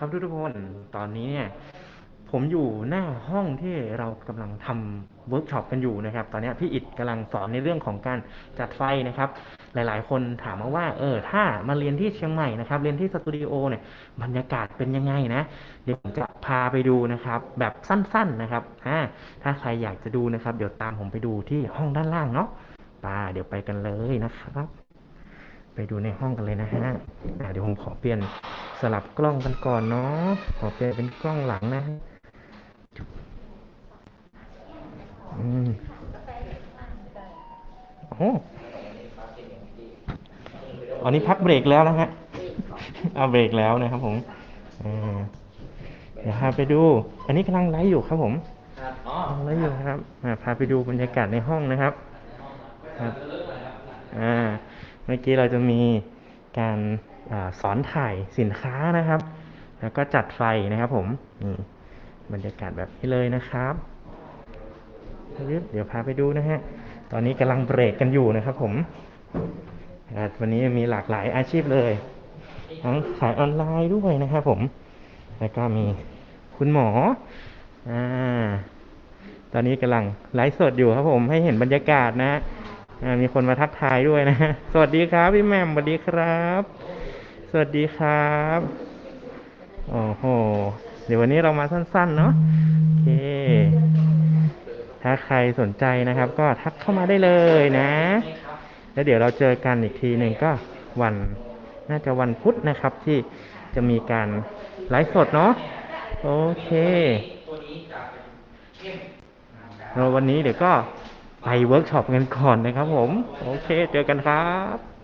ครับทุกๆคนตอนนี้เนี่ยผมอยู่หน้าห้องที่เรากำลังทำเวิร์กช็อปกันอยู่นะครับ ตอนนี้พี่อิดกำลังสอนในเรื่องของการจัดไฟนะครับ หลายๆ คนถามมาว่า เออ ถ้ามาเรียนที่เชียงใหม่นะครับ เรียนที่สตูดิโอเนี่ย บรรยากาศเป็นยังไงนะ เดี๋ยวผมจะพาไปดูนะครับ แบบสั้น ๆนะครับอ่าถ้าใครอยากจะดูนะครับ เดี๋ยวตามผมไปดูที่ห้องด้านล่างเนาะป่าเดี๋ยวไปกันเลยนะครับ ไปดูในห้องกันเลยนะฮะเดี๋ยวผมขอเปลี่ยน สลับกล้องกันก่อนเนาะขอเปลี่ยนเป็นกล้องหลังนะฮะอืมโอ้อันนี้พักเบรกแล้วนะฮะเอาเบรกแล้วนะครับผมเดี๋ยวพาไปดู อันนี้กำลังไลฟ์อยู่ครับผมกำลังไลฟ์อยู่ครับพาไปดูบรรยากาศในห้องนะครับครับอ่าเมื่อกี้เราจะมีการ อสอนถ่ายสินค้านะครับ แล้วก็จัดไฟนะครับผมนี่บรรยากาศแบบนี้เลยนะครับ เดี๋ยวพาไปดูนะฮะ ตอนนี้กำลังเบรกกันอยู่นะครับผม วันนี้มีหลากหลายอาชีพเลย ทั้งขายออนไลน์ด้วยนะครับผม แล้วก็มีคุณหมออ่าตอนนี้กำลังไลฟ์สดอยู่ครับผม ให้เห็นบรรยากาศนะมีคนมาทักทายด้วยนะ สวัสดีครับพี่แหม่มสวัสดีครับ สวัสดีครับ โอ้โห เดี๋ยววันนี้เรามาสั้นๆ เนาะโอเค ถ้าใครสนใจนะครับ ก็ทักเข้ามาได้เลยนะ แล้วเดี๋ยวเราเจอกันอีกทีหนึ่งก็วันน่าจะวันพุธนะครับที่จะมีการไลฟ์สดเนาะโอเคเราวันนี้เดี๋ยวก็ไปเวิร์กช็อปกันก่อนนะครับผม โอเค เจอกันครับ